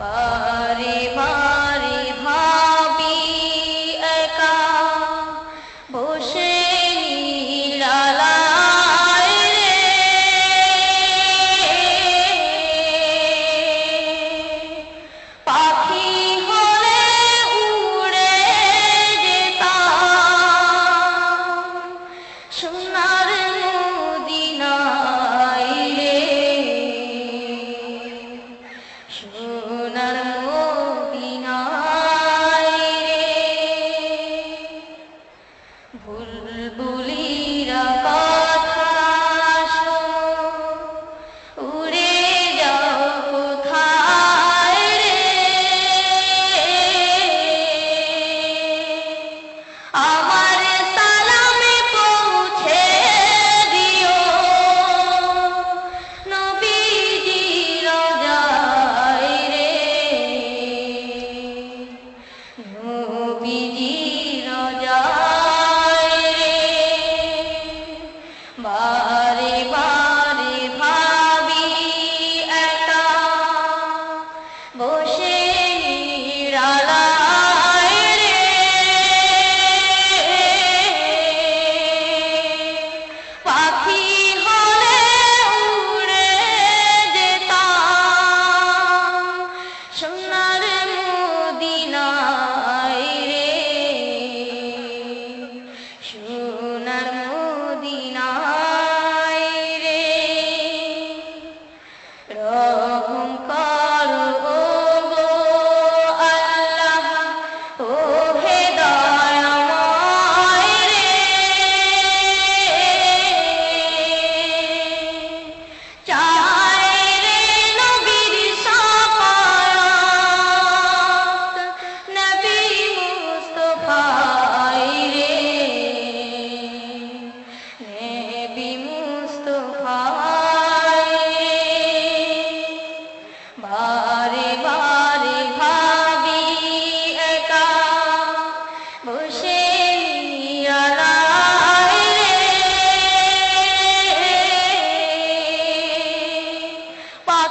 বারে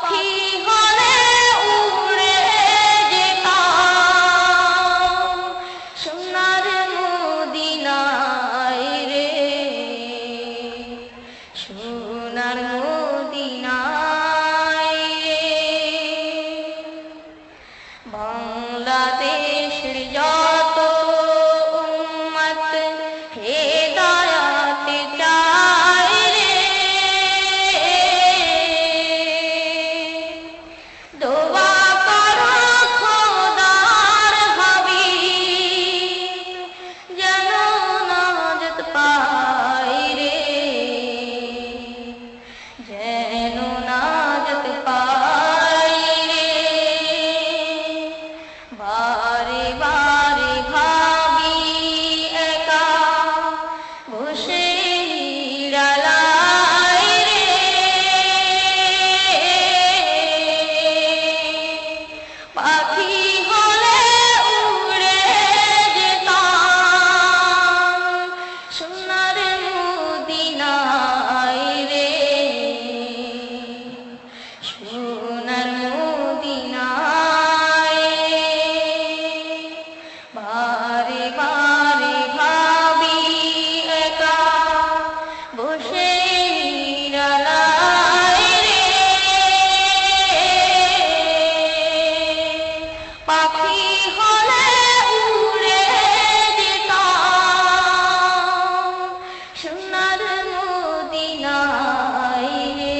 পাখি বারে বারে ভাবি একা। বসে পাখি হলে উড়ে যেতাম। সোনার মদিনায় রে।